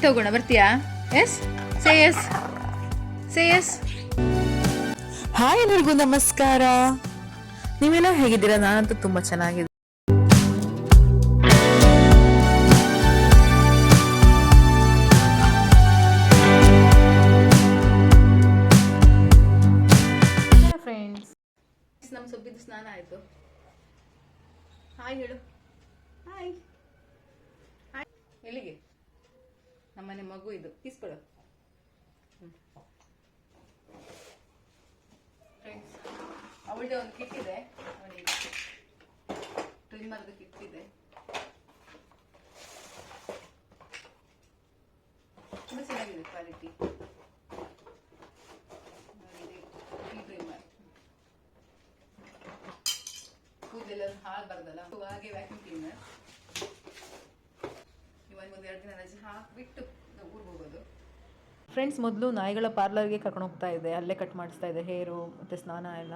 ಆಟ ಹೋಗೋಣ ಬರ್ತೀಯಾ? Yes say yes say yes hi ಎಲ್ರಿಗೂ ನಮಸ್ಕಾರ. ನೀವೆಲ್ಲ ಹೇಗಿದ್ದೀರಾ? ನಾನಂತೂ ತುಂಬಾ ಚೆನ್ನಾಗಿದೆ ನಮ್ಮ ಸೊಬ್ಬಿದ್ದು ಸ್ನಾನ ಆಯಿತು. ಹಾಯ್ ಹೇಳು. ಹಾಯ್ ಹಾಯ್ ಎಲ್ಲಿಗೆ? ನಮ್ಮನೆ ಮಗು ಇದು. ಫ್ರೆಂಡ್ಸ್ ಅವಳದೇ ಒಂದು ಕಿಟ್ ಇದೆ. ಅವನಿಗೆ ಟ್ರಿಮ್ಮರ್ದು ಕಿಟ್ ಇದೆ. ತುಂಬ ಚೆನ್ನಾಗಿದೆ ಕ್ವಾಲಿಟಿ ಕೂದಲೆಲ್ಲ ಹಾಳು ಬರ್ದಲ್ಲ? ಹಾಗೆ ವ್ಯಾಕ್ಯೂಮ್ ಕ್ಲೀನರ್ ಒಂದು ಎರಡು ದಿನ ರಜೆ ಹಾಕ್ಬಿಟ್ಟು ಊರಿಗೆ ಹೋಗೋದು. ಫ್ರೆಂಡ್ಸ್ ಮೊದಲು ನಾಯಿಗಳ ಪಾರ್ಲರ್ಗೆ ಕರ್ಕೊಂಡು ಹೋಗ್ತಾ ಇದೆ ಅಲ್ಲೇ ಕಟ್ ಮಾಡಿಸ್ತಾ ಇದೆ ಹೇರು ಮತ್ತು ಸ್ನಾನ ಎಲ್ಲ.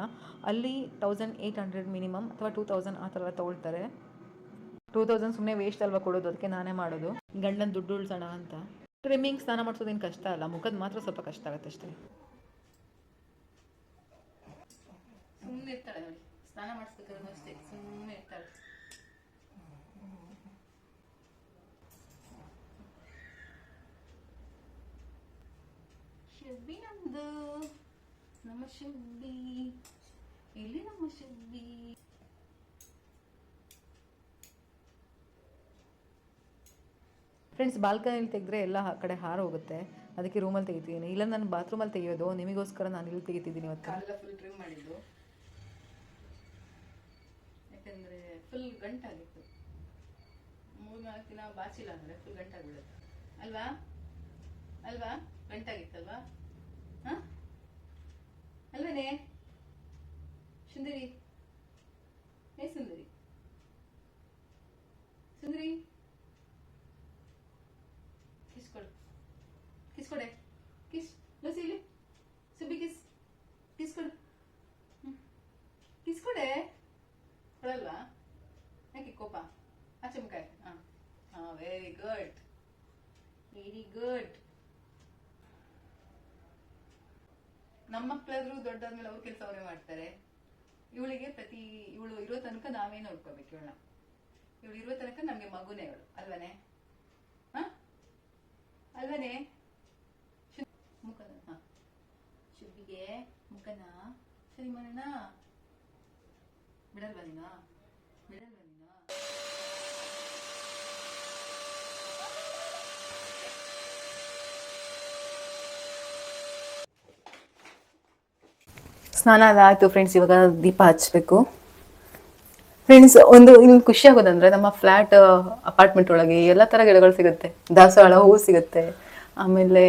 ಅಲ್ಲಿ ತೌಸಂಡ್ ಏಯ್ಟ್ ಹಂಡ್ರೆಡ್ ಮಿನಿಮಮ್ ಅಥವಾ ಟೂ ತೌಸಂಡ್ ಆ ಥರ ತೊಗೊಳ್ತಾರೆ. ಟೂ ತೌಸಂಡ್ ಸುಮ್ಮನೆ ವೇಸ್ಟ್ ಅಲ್ವಾ ಕೊಡೋದು? ಅದಕ್ಕೆ ನಾನೇ ಮಾಡೋದು. ಗಂಡನ ದುಡ್ಡು ಉಳ್ಸೋಣ ಅಂತ. ಟ್ರಿಮ್ಮಿಂಗ್ ಸ್ನಾನ ಮಾಡಿಸೋದೇನು ಕಷ್ಟ ಅಲ್ಲ. ಮುಖದ ಮಾತ್ರ ಸ್ವಲ್ಪ ಕಷ್ಟ ಆಗುತ್ತೆ ಅಷ್ಟೇ. ಸುಮ್ಮನೆ ಸ್ನಾನ ಮಾಡಿಸ್ಬೇಕಾದ್ರೂ ಅಷ್ಟೇ ಸುಮ್ಮನೆ ಇರ್ತಾಳೆ ಶುಬ್ಬಿ ನಮ್ದು ನಮ್ಮ ಶಬ್ಬಿ ಎಲ್ಲಿ ನಮ್ಮ ಶಬ್ಬಿ ಫ್ರೆಂಡ್ಸ್ ಬಾಲ್ಕನಿಲಿ ತೆಗೆದ್ರೆ ಎಲ್ಲ ಆ ಕಡೆ ಹಾರು ಹೋಗುತ್ತೆ. ಅದಕ್ಕೆ ರೂಮಲ್ಲಿ ತೆಗಿತೀನಿ ಇಲ್ಲ ನಾನು ಬಾತ್ರೂಮಲ್ಲಿ ತೆಗಿಯೋದು. ನಿಮಗೋಸ್ಕರ ನಾನು ಇಲ್ಲಿ ತೆಗಿತಿದ್ದೀನಿ ಇವತ್ತು. ಕಾಲೆಲ್ಲ ಫುಲ್ ಟ್ರಿಮ್ ಮಾಡಿದ್ದು. ಯಾಕಂದ್ರೆ ಫುಲ್ ಗಂಟಾಗಿತ್ತು. ಮೂರು ನಾಲ್ಕು ದಿನ ಬಾಚಿಲ್ಲ ಅಂದ್ರೆ ಫುಲ್ ಗಂಟಾಗ್ಬಿಡುತ್ತೆ ಅಲ್ವಾ? ಅಲ್ವಾ? ಗಂಟಾಗಿತ್ತಲ್ವಾ? ಹ? ಅಲ್ವೇನೆ? ಸುಂದರಿ? ಏ ಸುಂದರಿ? ಸುಂದರಿ ಕಿಸ್ ಕೊಡು ಕಿಸ್ ಕೊಡೆ ಕಿಸ್ ಲಸಿ ಇಲ್ಲಿ ಸುಬ್ಬಿ ಕಿಸ್ ಕಿಸ್ ಕೊಡು ಹ್ಮ್. ಕಿಸ್ ಕೊಡೆ ಕೊಡಲ್ವಾ ಯಾಕೆ ಕೋಪ ಆಚೆ ಮುಖ ಹಾಕು. ಹಾ ಹಾ ವೆರಿ ಗುಡ್ ವೆರಿ ಗುಡ್ ನಮ್ಮ ಮಕ್ಕಳಾದ್ರೂ ದೊಡ್ಡಾದ್ಮೇಲೆ ಅವ್ರ ಕೆಲಸ ಅವರೇ ಮಾಡ್ತಾರೆ. ಇವಳಿಗೆ ಪ್ರತಿ, ಇವಳು ಇರೋ ತನಕ ನಾವೇ ನೋಡ್ಕೋಬೇಕು ಇವಳನ್ನ. ಇವಳು ಇರೋ ತನಕ ನಮ್ಗೆ ಮಗುನೇ ಇವಳು ಅಲ್ವನೇ? ಹ? ಅಲ್ವನೇ? ಮುಖನ, ಹ. ಮುಖನ, ಸರಿ ಮಾಡೋಣ ಬಿಡಲ್ವಾ ನೀನು ಬಿಡಲ್ವಾ ನೀನು ಸ್ನಾನ ಎಲ್ಲ ಆಯಿತು ಫ್ರೆಂಡ್ಸ್ ಇವಾಗ ದೀಪ ಹಚ್ಚಬೇಕು ಫ್ರೆಂಡ್ಸ್ ಒಂದು ಇಲ್ಲಿ ಖುಷಿ ಆಗೋದಂದ್ರೆ ನಮ್ಮ ಫ್ಲ್ಯಾಟ್ ಅಪಾರ್ಟ್ಮೆಂಟ್ ಒಳಗೆ ಎಲ್ಲ ತರ ಗಿಡಗಳು ಸಿಗುತ್ತೆ. ದಾಸವಾಳ ಹೂವು ಸಿಗುತ್ತೆ. ಆಮೇಲೆ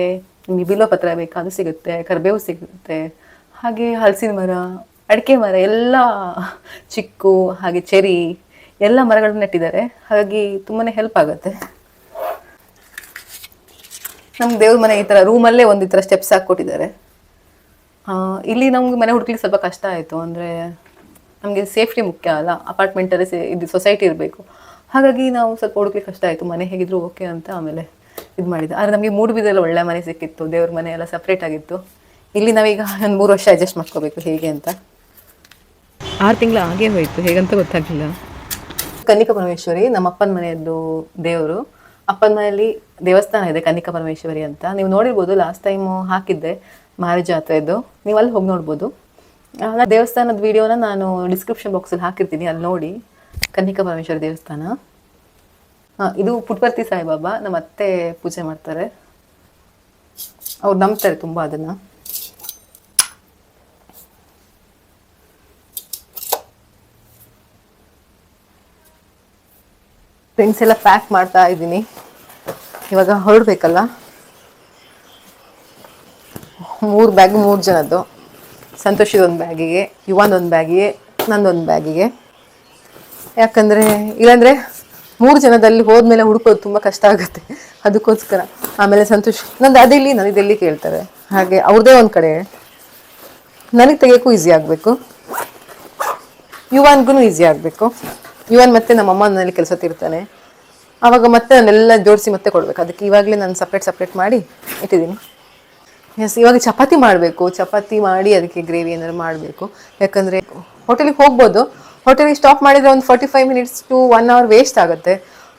ಬಿಲ್ವ ಪತ್ರ ಬೇಕಾ, ಅದು ಸಿಗುತ್ತೆ. ಕರಿಬೇವು ಸಿಗುತ್ತೆ. ಹಾಗೆ ಹಲಸಿನ ಮರ, ಅಡಿಕೆ ಮರ, ಎಲ್ಲ ಚಿಕ್ಕು, ಹಾಗೆ ಚೆರಿ, ಎಲ್ಲ ಮರಗಳನ್ನ ನೆಟ್ಟಿದ್ದಾರೆ. ಹಾಗಾಗಿ ತುಂಬಾ ಹೆಲ್ಪ್ ಆಗುತ್ತೆ. ನಮ್ಮ ದೇವ್ರ ಮನೆ ಈ ಥರ ರೂಮಲ್ಲೇ ಒಂದು ಈ ಥರ ಸ್ಟೆಪ್ಸ್ ಹಾಕ್ಕೊಟ್ಟಿದ್ದಾರೆ. ಇಲ್ಲಿ ನಮ್ಗೆ ಮನೆ ಹುಡುಕ್ಲಿಕ್ಕೆ ಸ್ವಲ್ಪ ಕಷ್ಟ ಆಯಿತು. ಅಂದರೆ ನಮಗೆ ಸೇಫ್ಟಿ ಮುಖ್ಯ ಅಲ್ಲ. ಅಪಾರ್ಟ್ಮೆಂಟಲ್ಲಿ ಸೇ ಇದು ಸೊಸೈಟಿ ಇರಬೇಕು. ಹಾಗಾಗಿ ನಾವು ಸ್ವಲ್ಪ ಹುಡುಕ್ಲಿಕ್ಕೆ ಕಷ್ಟ ಆಯಿತು. ಮನೆ ಹೇಗಿದ್ರು ಓಕೆ ಅಂತ ಆಮೇಲೆ ಇದು ಮಾಡಿದೆ ಆದರೆ ನಮಗೆ ಮೂಡುಬಿದ್ರಲ್ಲಿ ಒಳ್ಳೆ ಮನೆ ಸಿಕ್ಕಿತ್ತು. ದೇವ್ರ ಮನೆ ಎಲ್ಲ ಸಪ್ರೇಟ್ ಆಗಿತ್ತು. ಇಲ್ಲಿ ನಾವೀಗ ಒಂದು ಮೂರು ವರ್ಷ ಅಡ್ಜಸ್ಟ್ ಮಾಡ್ಕೋಬೇಕು. ಹೇಗೆ ಅಂತ. ಆರು ತಿಂಗಳು ಹಾಗೆ ಹೋಯಿತು? ಹೇಗಂತ ಗೊತ್ತಾಗಲಿಲ್ಲ. ಕನ್ನಿಕಾ ಪರಮೇಶ್ವರಿ ನಮ್ಮ ಅಪ್ಪನ ಮನೆಯದ್ದು ದೇವರು. ಅಪ್ಪನ ಮನೆಯಲ್ಲಿ ದೇವಸ್ಥಾನ ಇದೆ ಕನ್ನಿಕಾ ಪರಮೇಶ್ವರಿ ಅಂತ. ನೀವು ನೋಡಿರ್ಬೋದು ಲಾಸ್ಟ್ ಟೈಮು ಹಾಕಿದ್ದೆ. ಮಾರಿ ಜಾತ್ರೆದು ನೀವು ಅಲ್ಲಿ ಹೋಗಿ ನೋಡ್ಬೋದು. ಆ, ದೇವಸ್ಥಾನದ ವಿಡಿಯೋನ ನಾನು ಡಿಸ್ಕ್ರಿಪ್ಷನ್ ಬಾಕ್ಸಲ್ಲಿ ಹಾಕಿರ್ತೀನಿ ಅಲ್ಲಿ ನೋಡಿ. ಕನ್ನಿಕಾ ಪರಮೇಶ್ವರ ದೇವಸ್ಥಾನ. ಇದು ಪುಟ್ಪರ್ತಿ ಸಾಯಿಬಾಬಾ ನಮ್ಮ ಅತ್ತೆ ಪೂಜೆ ಮಾಡ್ತಾರೆ. ಅವ್ರು ನಂಬ್ತಾರೆ ತುಂಬ ಅದನ್ನು. ಫ್ರೆಂಡ್ಸ್ ಎಲ್ಲ ಪ್ಯಾಕ್ ಮಾಡ್ತಾ ಇದ್ದೀನಿ. ಇವಾಗ ಹೊರಡ್ಬೇಕಲ್ಲ? ಮೂರು ಬ್ಯಾಗ್ ಮೂರು ಜನದ್ದು. ಸಂತೋಷಿದ ಒಂದು ಬ್ಯಾಗಿಗೆ ಯುವನ್ ಒಂದು ಬ್ಯಾಗಿಗೆ ನಂದೊಂದು ಬ್ಯಾಗಿಗೆ ಯಾಕಂದರೆ, ಇಲ್ಲಾಂದರೆ ಮೂರು ಜನದಲ್ಲಿ ಹೋದ್ಮೇಲೆ ಹುಡುಕೋದು ತುಂಬ ಕಷ್ಟ ಆಗುತ್ತೆ. ಅದಕ್ಕೋಸ್ಕರ. ಆಮೇಲೆ ಸಂತೋಷ್, ನಂದು ಅದಿಲ್ಲಿ ನನಗೆ ಕೇಳ್ತಾರೆ. ಹಾಗೆ ಅವ್ರದ್ದೇ ಒಂದು ಕಡೆ. ನನಗೆ ತೆಗಿಯೋಕ್ಕೂ ಈಸಿ ಆಗಬೇಕು. ಯುವನ್ಗೂ ಈಸಿ ಆಗಬೇಕು. ಯುವನ್ ಮತ್ತೆ ನಮ್ಮ ಅಮ್ಮ ನನ್ನಲ್ಲಿ ಕೆಲಸ ತಿರ್ತಾನೆ. ಆವಾಗ ಮತ್ತೆ ನಾನೆಲ್ಲ ಜೋಡಿಸಿ ಮತ್ತೆ ಕೊಡಬೇಕು. ಅದಕ್ಕೆ ಇವಾಗಲೇ ನಾನು ಸಪ್ರೇಟ್ ಸಪ್ರೇಟ್ ಮಾಡಿ ಇಟ್ಟಿದ್ದೀನಿ. ಎಸ್ ಇವಾಗ ಚಪಾತಿ ಮಾಡಬೇಕು. ಚಪಾತಿ ಮಾಡಿ ಅದಕ್ಕೆ ಗ್ರೇವಿ ಏನಾದ್ರು ಮಾಡಬೇಕು. ಯಾಕಂದರೆ ಹೋಟೆಲಿಗೆ ಹೋಗ್ಬೋದು. ಹೋಟೆಲಿಗೆ ಸ್ಟಾಪ್ ಮಾಡಿದರೆ ಒಂದು forty five minutes to one hour waste ಆಗುತ್ತೆ.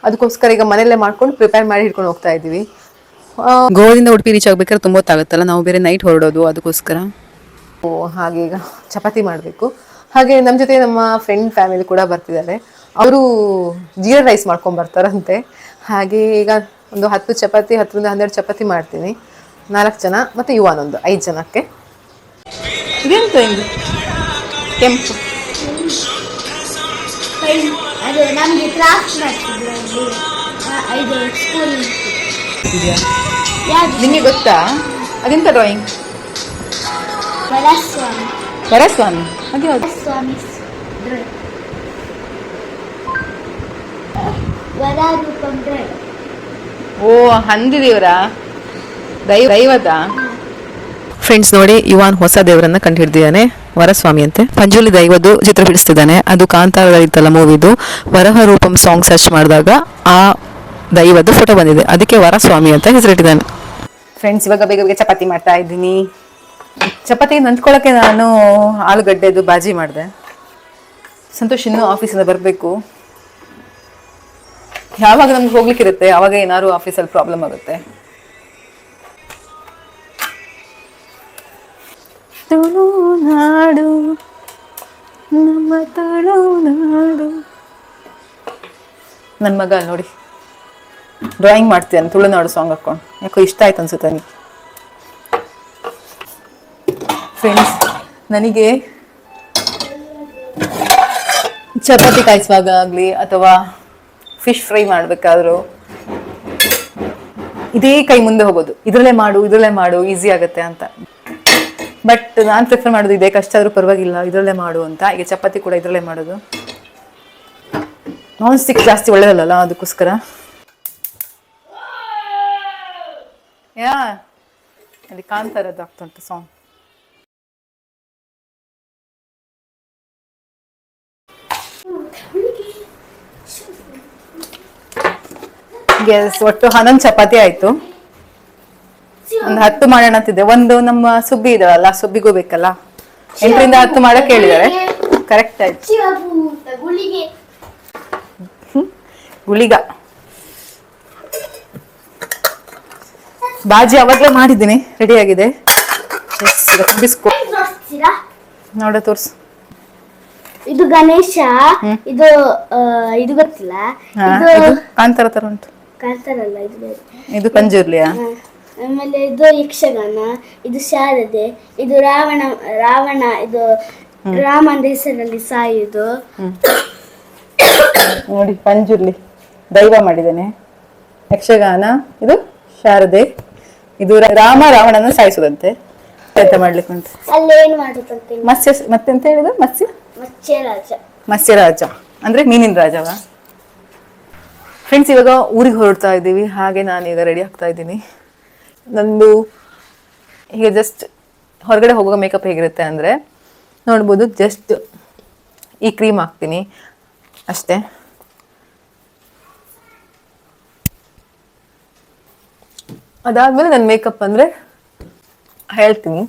ಅದಕ್ಕೋಸ್ಕರ ಈಗ ಮನೆಯಲ್ಲೇ ಮಾಡ್ಕೊಂಡು ಪ್ರಿಪೇರ್ ಮಾಡಿ ಹಿಡ್ಕೊಂಡು ಹೋಗ್ತಾ ಇದ್ದೀವಿ. ಗೋವಾದಿಂದ ಉಡುಪಿ ರೀಚ್ ಆಗ್ಬೇಕಾದ್ರೆ ತುಂಬ ಹೊತ್ತಾಗುತ್ತಲ್ಲ ನಾವು ಬೇರೆ ನೈಟ್ ಹೊರಡೋದು ಅದಕ್ಕೋಸ್ಕರ. ಓ, ಹಾಗೆ ಈಗ ಚಪಾತಿ ಮಾಡಬೇಕು. ಹಾಗೆ ನಮ್ಮ ಜೊತೆ ನಮ್ಮ ಫ್ರೆಂಡ್ ಫ್ಯಾಮಿಲಿ ಕೂಡ ಬರ್ತಿದ್ದಾರೆ. ಅವರು ಜೀರಾ ರೈಸ್ ಮಾಡ್ಕೊಂಡು ಬರ್ತಾರಂತೆ. ಹಾಗೆ ಈಗ ಒಂದು ಹತ್ತು ಚಪಾತಿ ಹತ್ತರಿಂದ ಹನ್ನೆರಡು ಚಪಾತಿ ಮಾಡ್ತೀನಿ. ನಾಲ್ಕು ಜನ ಮತ್ತು ಯುವನೊಂದು ಐದು ಜನಕ್ಕೆ. ಇದೆಂತ ಇದು? ಕೆಂಪು. ಅದು ನಮಗೆ ಕ್ರಾಫ್ಟ್ ಮಾಡ್ತಿದ್ರು ಅಲ್ಲಿ. ಆ, ಇದು ಸ್ಕೂಲ್ ಯಾವುದು? ನಿಮಗೆ ಗೊತ್ತಾ? ಅದೆಂತ ಡ್ರಾಯಿಂಗ್ ವರಸ್ವಾಮಿ ವರಸ್ವಾಮಿ ಹಾಗೆ ಯಾವುದು ವರಸ್ವಾಮಿ ವರಾರೂಪಂ ಡ್ರಾಯಿಂಗ್ ಓ ಹಂದಿದೇವರ ದೈವ ದೈವದ ಫ್ರೆಂಡ್ಸ್ ನೋಡಿ ಯುವಾನ್ ಹೊಸ ದೇವರನ್ನ ಕಂಡು ಹಿಡಿದಿದ್ದಾನೆ ವರಸ್ವಾಮಿ ಅಂತೆ ಪಂಜುಲಿ ದೈವದು ಚಿತ್ರ ಬಿಡಿಸ್ತಿದ್ದಾನೆ. ಅದು ಕಾಂತಾರದಲ್ಲಿತ್ತಲ್ಲ ಮೂವಿದು. ವರಹ ರೂಪಂ ಸಾಂಗ್ ಸರ್ಚ್ ಮಾಡಿದಾಗ ಆ ದೈವದ ಫೋಟೋ ಬಂದಿದೆ. ಅದಕ್ಕೆ ವರಸ್ವಾಮಿ ಅಂತ ಹೆಸರಿಟ್ಟಿದ್ದಾನೆ. ಫ್ರೆಂಡ್ಸ್ ಇವಾಗ ಬೇಗ ಬೇಗ ಚಪಾತಿ ಮಾಡ್ತಾ ಇದ್ದೀನಿ. ಚಪಾತಿ ನಂದ್ಕೊಳಕ್ಕೆ ನಾನು ಆಲೂಗಡ್ಡೆದು ಬಾಜಿ ಮಾಡಿದೆ. ಸಂತೋಷ್ ಇನ್ನೂ ಆಫೀಸಿಂದ ಬರಬೇಕು. ಯಾವಾಗ ನಮ್ಗೆ ಹೋಗ್ಲಿಕ್ಕಿರುತ್ತೆ ಅವಾಗ ಏನಾದ್ರು ಆಫೀಸಲ್ಲಿ ಪ್ರಾಬ್ಲಮ್ ಆಗುತ್ತೆ. ತುಳುನಾಡು ನಮ್ಮ ತುಳುನಾಡು ನನ್ನ ಮಗ ನೋಡಿ. ಡ್ರಾಯಿಂಗ್ ಮಾಡ್ತೀನಿ ತುಳುನಾಡು ಸಾಂಗ್ ಹಾಕೊಂಡು ಯಾಕೋ ಇಷ್ಟ ಆಯ್ತು ಅನ್ಸುತ್ತೆ ನನಗೆ ಫ್ರೆಂಡ್ಸ್ ನನಗೆ ಚಪಾತಿ ಕಾಯಿಸುವಾಗ ಆಗಲಿ ಅಥವಾ ಫಿಶ್ ಫ್ರೈ ಮಾಡಬೇಕಾದ್ರೂ ಇದೇ ಕೈ ಮುಂದೆ ಹೋಗೋದು. ಇದರಲ್ಲೇ ಮಾಡು ಇದರಲ್ಲೇ ಮಾಡು ಈಸಿ ಆಗುತ್ತೆ ಅಂತ. ಬಟ್ ನಾನು ಪ್ರಿಫರ್ ಮಾಡೋದು ಇದೇ. ಕಷ್ಟ ಆದರೂ ಪರವಾಗಿಲ್ಲ. ಇದರಲ್ಲೇ ಮಾಡು ಅಂತ. ಈಗ ಚಪಾತಿ ಕೂಡ ಇದರಲ್ಲೇ ಮಾಡೋದು. ನಾನ್ ಸ್ಟಿಕ್ ಜಾಸ್ತಿ ಒಳ್ಳೇದಲ್ಲ ಅದಕ್ಕೋಸ್ಕರ? ಯಾ, ಅಲ್ಲಿ ಕಾಂತಾರದ್ದು ಉಂಟು ಸಾಂಗ್ ಎಸ್ ಒಟ್ಟು ಹನ್ನೊಂದು ಚಪಾತಿ ಆಯ್ತು. ಒಂದು ಹತ್ತು ಮಾಡೋಣ ಅಂತಿದ್ದೆ. ಒಂದು ನಮ್ಮ ಸುಬ್ಬಿ ಇದಾವಲ್ಲ ಸುಬ್ಬಿಗೂ ಬೇಕಲ್ಲ? ಎಂಟರಿಂದ ಹತ್ತು ಮಾಡಕ್ ಹೇಳಿದ್ದಾರೆ ಕರೆಕ್ಟ್ ಆಯ್ತು. ಗುಳಿಗೆ. ಬಾಜಿ ಅವಾಗಲೇ ಮಾಡಿದ್ದೀನಿ. ರೆಡಿ ಆಗಿದೆ. ಬಿಸ್ಕೋ. ನೋಡ ತೋರ್ಸು. ಇದು ಗಣೇಶ. ಇದು ಇದು ಗೊತ್ತಿಲ್ಲ. ಕಾಂತಾರ ತರ ಉಂಟು. ಕಾಂತಾರಲ್ಲ ಇದು ಇದು ಪಂಜುರ್ಲಿಯಾ. ಆಮೇಲೆ ಇದು ಯಕ್ಷಗಾನ ಇದು ಶಾರದೆ ಇದು ರಾವಣ ರಾವಣ ಇದು ರಾಮನ ಹೆಸರಲ್ಲಿ ಸಾಯುದು ನೋಡಿ ಪಂಜುರ್ಲಿ ದೈವ ಮಾಡಿದ್ದೇನೆ. ಯಕ್ಷಗಾನ ಇದು ಶಾರದೆ ಇದು ರಾಮ ರಾವಣನ ಸಾಯಿಸುದಂತೆ ಪ್ರಯತ್ನ ಮಾಡ್ಲಿಕ್ಕೆ ಉಂಟು? ಅಲ್ಲಿ ಏನ್ ಮಾಡುತ್ತಂತೆ ಮತ್ಸ್ಯ ಮತ್ತೆಂತ ಹೇಳಿದ? ಮತ್ಸ್ಯ? ಮತ್ಸ್ಯರಾಜ. ಮತ್ಸ್ಯರಾಜ. ಅಂದ್ರೆ ಮೀನಿನ ರಾಜವ. ಫ್ರೆಂಡ್ಸ್ ಇವಾಗ ಊರಿಗೆ ಹೊರಡ್ತಾ ಇದ್ದೀವಿ. ಹಾಗೆ ನಾನು ಈಗ ರೆಡಿ ಆಗ್ತಾ ಇದ್ದೀನಿ. ನಂದು ಹೀಗೆ ಜಸ್ಟ್ ಹೊರಗಡೆ ಹೋಗುವ ಮೇಕಪ್ ಹೇಗಿರುತ್ತೆ ಅಂದರೆ, ನೋಡ್ಬೋದು ಜಸ್ಟ್ ಈ ಕ್ರೀಮ್ ಹಾಕ್ತೀನಿ. ಅಷ್ಟೇ. ಅದಾದಮೇಲೆ ನನ್ನ ಮೇಕಪ್ ಅಂದರೆ ಹೇಳ್ತೀನಿ.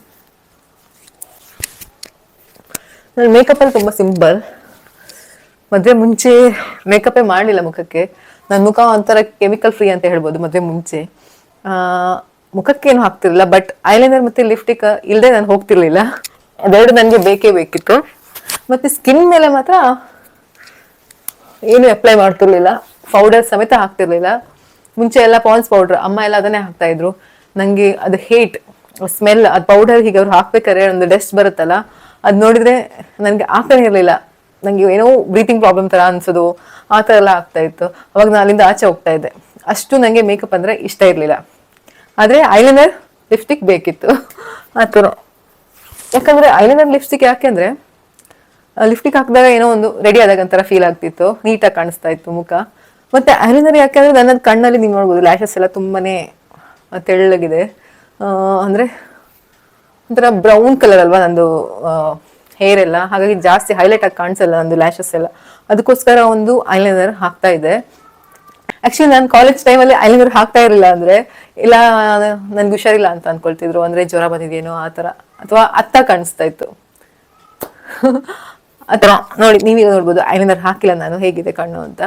ನನ್ನ ಮೇಕಪ್ಪಲ್ಲಿ ತುಂಬ ಸಿಂಪಲ್ ಮದುವೆ ಮುಂಚೆ ಮೇಕಪ್ಪೇ ಮಾಡಲಿಲ್ಲ ಮುಖಕ್ಕೆ. ನನ್ನ ಮುಖ ಒಂಥರ ಕೆಮಿಕಲ್ ಫ್ರೀ ಅಂತ ಹೇಳ್ಬೋದು ಮದುವೆ ಮುಂಚೆ. ಮುಖಕ್ಕೇನು ಹಾಕ್ತಿರ್ಲಿಲ್ಲ ಬಟ್ ಐಲೈನರ್ ಮತ್ತೆ ಲಿಫ್ಟಿಕ್ ಇಲ್ಲದೆ ನಾನು ಹೋಗ್ತಿರ್ಲಿಲ್ಲ. ಅದೆರಡು ನನಗೆ ಬೇಕೇ ಬೇಕಿತ್ತು. ಮತ್ತೆ ಸ್ಕಿನ್ ಮೇಲೆ ಮಾತ್ರ ಏನು ಅಪ್ಲೈ ಮಾಡ್ತಿರ್ಲಿಲ್ಲ. ಪೌಡರ್ ಸಮೇತ ಹಾಕ್ತಿರ್ಲಿಲ್ಲ. ಮುಂಚೆ ಎಲ್ಲ ಪಾನ್ಸ್ ಪೌಡರ್ ಅಮ್ಮ ಎಲ್ಲ ಅದನ್ನೇ ಹಾಕ್ತಾ ಇದ್ರು. ನಂಗೆ ಅದು ಹೇಟ್ ಸ್ಮೆಲ್ ಅದು ಪೌಡರ್ ಹೀಗೆ ಅವ್ರು ಹಾಕ್ಬೇಕಾದ್ರೆ ಒಂದು ಡಸ್ಟ್ ಬರುತ್ತಲ್ಲ, ಅದು ನೋಡಿದ್ರೆ ನನಗೆ ಆಗ್ತಾನೆ ಇರಲಿಲ್ಲ. ನಂಗೆ ಏನೋ ಬ್ರೀತಿಂಗ್ ಪ್ರಾಬ್ಲಮ್ ತರ ಅನ್ಸೋದು, ಆ ಥರ ಎಲ್ಲ ಆಗ್ತಾ ಇತ್ತು. ಅವಾಗ ನಾನು ಅಲ್ಲಿಂದ ಆಚೆ ಹೋಗ್ತಾ ಇದ್ದೆ. ಅಷ್ಟು ನನಗೆ ಮೇಕಪ್ ಅಂದ್ರೆ ಇಷ್ಟ ಇರಲಿಲ್ಲ. ಆದರೆ ಐಲೈನರ್ ಲಿಪ್ಸ್ಟಿಕ್ ಬೇಕಿತ್ತು. ಆ ಥರ ಯಾಕಂದ್ರೆ ಐಲೈನರ್ ಲಿಪ್ಸ್ಟಿಕ್ ಯಾಕೆಂದ್ರೆ ಲಿಪ್ಸ್ಟಿಕ್ ಹಾಕಿದಾಗ ಏನೋ ಒಂದು ರೆಡಿ ಆದಾಗ ಒಂಥರ ಫೀಲ್ ಆಗ್ತಿತ್ತು ನೀಟಾಗಿ ಕಾಣಿಸ್ತಾ ಇತ್ತು ಮುಖ. ಮತ್ತೆ ಐಲೈನರ್ ಯಾಕೆಂದ್ರೆ ನನ್ನ ಕಣ್ಣಲ್ಲಿ ನೀವು ನೋಡ್ಬೋದು ಲ್ಯಾಶಸ್ ಎಲ್ಲ ತುಂಬಾನೇ ತೆಳ್ಳಗಿದೆ. ಅಂದರೆ ಅಂದ್ರೆ ಒಂಥರ ಬ್ರೌನ್ ಕಲರ್ ಅಲ್ವಾ ನಂದು ಹೇರ್ ಎಲ್ಲ. ಹಾಗಾಗಿ ಜಾಸ್ತಿ ಹೈಲೈಟ್ ಆಗಿ ಕಾಣಿಸಲ್ಲ ನಂದು ಲ್ಯಾಶಸ್ ಎಲ್ಲ. ಅದಕ್ಕೋಸ್ಕರ ಒಂದು ಐಲೈನರ್ ಹಾಕ್ತಾ ಇದೆ ಆಕ್ಚುಲಿ ನಾನು ಕಾಲೇಜ್ ಟೈಮಲ್ಲಿ ಐಲೈನರ್ ಹಾಕ್ತಾ ಇರಲಿಲ್ಲ ಅಂದ್ರೆ, ಇಲ್ಲ, ನನ್ಗೆ ಹುಷಾರಿಲ್ಲ ಅಂತ ಅನ್ಕೊಳ್ತಿದ್ರು. ಅಂದ್ರೆ ಜ್ವರ ಬಂದಿದೇನೋ ಆ ಥರ. ಅಥವಾ ಅತ್ತ ಕಾಣಿಸ್ತಾ ಇತ್ತು. ಥರ. ನೋಡಿ, ನೀವೀಗ ನೋಡ್ಬೋದು ಐಲೈನರ್ ಹಾಕಿಲ್ಲ ನಾನು. ಹೇಗಿದೆ ಕಣ್ಣು ಅಂತ.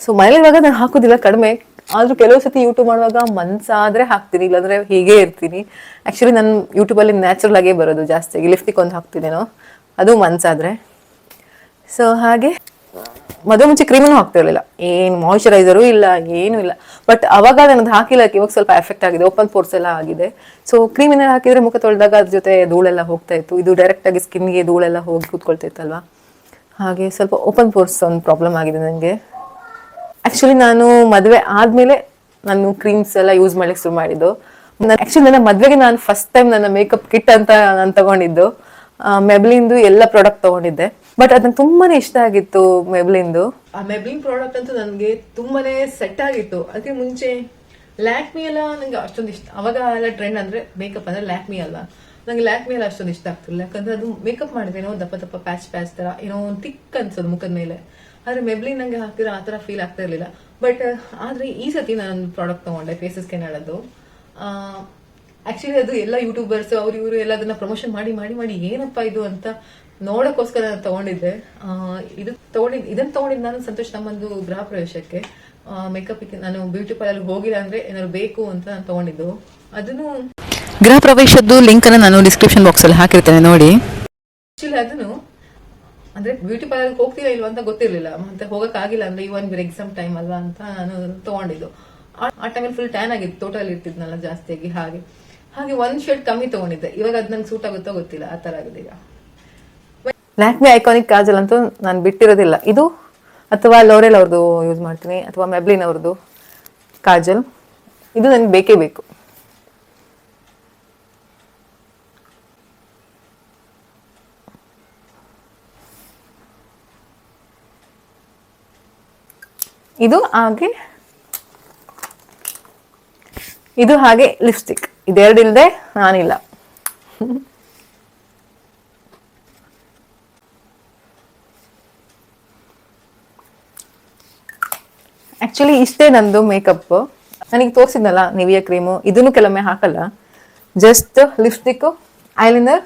ಸೊ ಮನೇಲಿರುವಾಗ ನಾನು ಹಾಕೋದಿಲ್ಲ ಕಡಿಮೆ. ಆದ್ರೂ ಕೆಲವು ಸತಿ ಯೂಟ್ಯೂಬ್ ಮಾಡುವಾಗ ಮನ್ಸಾದ್ರೆ ಹಾಕ್ತೀನಿ. ಇಲ್ಲಾಂದ್ರೆ ಹೀಗೆ ಇರ್ತೀನಿ. ಆಕ್ಚುಲಿ ನಾನು ಯೂಟ್ಯೂಬಲ್ಲಿ ನ್ಯಾಚುರಲ್ ಆಗೇ ಬರೋದು ಜಾಸ್ತಿಯಾಗಿ ಲಿಫ್ಟಿಕ್ ಒಂದು ಹಾಕ್ತಿದ್ದೇನೋ ಅದು ಮನ್ಸಾದ್ರೆ ಸೊ ಹಾಗೆ. ಮದುವೆ ಮುಂಚೆ ಕ್ರೀಮನ್ನು ಹಾಕ್ತಾ ಇರಲಿಲ್ಲ. ಏನು ಮಾಯಿಶ್ಚರೈಸರು ಇಲ್ಲ, ಏನೂ ಇಲ್ಲ. ಬಟ್ ಅವಾಗ ನನ್ನದು ಹಾಕಿಲ್ಲ ಇವಾಗ ಸ್ವಲ್ಪ ಎಫೆಕ್ಟ್ ಆಗಿದೆ ಓಪನ್ ಪೋರ್ಸ್ ಎಲ್ಲ ಆಗಿದೆ. ಸೊ ಕ್ರೀಮಿನಲ್ಲಿ ಹಾಕಿದ್ರೆ ಮುಖ ತೊಳೆದಾಗ ಅದ್ರ ಜೊತೆ ಧೂಳೆಲ್ಲ ಹೋಗ್ತಾ ಇತ್ತು. ಇದು ಡೈರೆಕ್ಟ್ ಆಗಿ ಸ್ಕಿನ್ಗೆ ಧೂಳೆಲ್ಲ ಹೋಗಿ ಕೂತ್ಕೊಳ್ತಾ ಇತ್ತಲ್ವಾ? ಹಾಗೆ ಸ್ವಲ್ಪ ಓಪನ್ ಪೋರ್ಸ್ ಒಂದು ಪ್ರಾಬ್ಲಮ್ ಆಗಿದೆ ನನಗೆ ಆ್ಯಕ್ಚುಲಿ ನಾನು ಮದುವೆ ಆದ್ಮೇಲೆ ನಾನು ಕ್ರೀಮ್ಸ್ ಎಲ್ಲ ಯೂಸ್ ಮಾಡ್ಲಿಕ್ಕೆ ಶುರು ಮಾಡಿದ್ದು. ಆ್ಯಕ್ಚುಲಿ ನನ್ನ ಮದುವೆಗೆ ನಾನು ಫಸ್ಟ್ ಟೈಮ್ ನನ್ನ ಮೇಕಪ್ ಕಿಟ್ ಅಂತ ನಾನು ತಗೊಂಡಿದ್ದು. ಮೆಬ್ಲಿಂದು ಎಲ್ಲ ಪ್ರಾಡಕ್ಟ್ ತಗೊಂಡಿದ್ದೆ. ಬಟ್ ಅದು ನಂಗೆ ತುಂಬಾನೇ ಇಷ್ಟ ಆಗಿತ್ತು ಮೆಬ್ಲಿಂದು ಆ ಮೆಬ್ಲಿನ್ ಪ್ರಾಡಕ್ಟ್ ಅಂತೂ ನನಗೆ ತುಂಬಾನೇ ಸೆಟ್ ಆಗಿತ್ತು. ಅದಕ್ಕೆ ಮುಂಚೆ ಲ್ಯಾಕ್ಮಿ ಎಲ್ಲ ನಂಗೆ ಅಷ್ಟೊಂದು ಇಷ್ಟ. ಅವಾಗ ಎಲ್ಲ ಟ್ರೆಂಡ್ ಅಂದ್ರೆ ಮೇಕಪ್ ಅಂದ್ರೆ ಲ್ಯಾಕ್ಮಿ ಅಲ್ಲ ನಂಗೆ ಲ್ಯಾಕ್ಮಿ ಎಲ್ಲ ಅಷ್ಟೊಂದು ಇಷ್ಟ ಆಗ್ತಿಲ್ಲ ಯಾಕಂದ್ರೆ ಅದು ಮೇಕಪ್ ಮಾಡಿದ್ರೆ ಏನೋ ದಪ್ಪ ದಪ್ಪ ಪ್ಯಾಚ್ ಪ್ಯಾಚ್ ತರ ಏನೋ ಒಂದು ತಿಕ್ ಅನ್ಸೋದು ಮುಖದ ಮೇಲೆ. ಆದ್ರೆ ಮೆಬ್ಲಿನ್ ನಂಗೆ ಹಾಕಿದ್ರೆ ಆ ತರ ಫೀಲ್ ಆಗ್ತಾ ಇರಲಿಲ್ಲ. ಬಟ್ ಆದ್ರೆ ಈ ಸತಿ ನಾನು ಪ್ರಾಡಕ್ಟ್ ತಗೊಂಡೆ ಫೇಸಸ್ ಕೆನಡದ್ದು ಆಕ್ಚುಲಿ ಅದು ಎಲ್ಲ ಯೂಟ್ಯೂಬರ್ಸ್ ಅವ್ರು ಇವರು ಎಲ್ಲ ಅದನ್ನ ಪ್ರಮೋಷನ್ ಮಾಡಿ ಮಾಡಿ ಮಾಡಿ ಏನಪ್ಪಾ ಇದು ಅಂತ ನೋಡಕ್ಕೋಸ್ಕರ ನಾನು ತಗೊಂಡಿದ್ದೆ ಇದು ತಗೊಂಡಿದ್ ಇದನ್ನ ತಗೊಂಡಿದ್ದು ನಾನು ಸಂತೋಷ್ ನಮ್ಮೊಂದು ಗೃಹ ಪ್ರವೇಶಕ್ಕೆ. ಮೇಕಪ್ ನಾನು ಬ್ಯೂಟಿ ಪಾರ್ಲರ್ ಹೋಗಿಲ್ಲ ಅಂದ್ರೆ ಏನಾದ್ರು ಬೇಕು ಅಂತ ನಾನು ತಗೊಂಡಿದ್ದು. ಅದನ್ನು ಗೃಹ ಪ್ರವೇಶದ್ದು ಲಿಂಕ್ ಲಿಂಕನ್ನು ನಾನು ಡಿಸ್ಕ್ರಿಪ್ಷನ್ ಬಾಕ್ಸ್ ಅಲ್ಲಿ ಹಾಕಿರ್ತೇನೆ ನೋಡಿ. ಆಕ್ಚುಲಿ ಅದನ್ನು ಅಂದ್ರೆ ಬ್ಯೂಟಿ ಪಾರ್ಲರ್ ಹೋಗ್ತೀರಾ ಇಲ್ವಾ ಅಂತ ಗೊತ್ತಿರಲಿಲ್ಲ. ಮತ್ತೆ ಹೋಗಕ್ ಆಗಿಲ್ಲ ಅಂದ್ರೆ ಇವನ್ ಬೇರೆ ಎಕ್ಸಾಮ್ ಟೈಮ್ ಅಲ್ವಾ? ಅಂತ ನಾನು ತಗೊಂಡಿದ್ದು. ಆ- ಆ ಟೈಮಲ್ಲಿ ಫುಲ್ ಟ್ಯಾನ್ ಆಗಿತ್ತು ಟೋಟಲ್ ಇರ್ತಿದ್ನಲ್ಲ ಜಾಸ್ತಿಯಾಗಿ ಹಾಗೆ. ಹಾಗೆ ಒಂದ್ ಶರ್ಟ್ ಕಮ್ಮಿ ತಗೊಂಡಿದ್ದೆ. ಇವಾಗ ಅದ್ ನಂಗೆ ಸೂಟ್ ಆಗುತ್ತೋ ಗೊತ್ತಿಲ್ಲ. ಆ ತರ ಆಗಿದೆ ಈಗ. ಲ್ಯಾಕ್ಮಿ ಐಕಾನಿಕ್ ಕಾಜಲ್ ಅಂತೂ ನಾನು ಬಿಟ್ಟಿರೋದಿಲ್ಲ. ಇದು ಅಥವಾ ಲೋರೆಲ್ ಅವ್ರದ್ದು ಯೂಸ್ ಮಾಡ್ತೀನಿ, ಅಥವಾ ಮೆಬ್ಲಿನ್ ಅವ್ರದ್ದು ಕಾಜಲ್ ಇದು ನನಗೆ ಬೇಕೇ ಬೇಕು. ಇದು ಹಾಗೆ ಇದು ಹಾಗೆ ಲಿಪ್ಸ್ಟಿಕ್ ಇದೆರಡು ಇಲ್ಲದೆ ನಾನಿಲ್ಲ. ಆಕ್ಚುಲಿ ಇಷ್ಟೇ ನಂದು ಮೇಕಪ್ ನನಗೆ ತೋರಿಸಿದ್ನಲ್ಲ ನಿವಿಯ ಕ್ರೀಮು, ಇದನ್ನು ಕೆಲವೊಮ್ಮೆ ಹಾಕಲ್ಲ. ಜಸ್ಟ್ ಲಿಪ್ಸ್ಟಿಕ್ ಐಲೈನರ್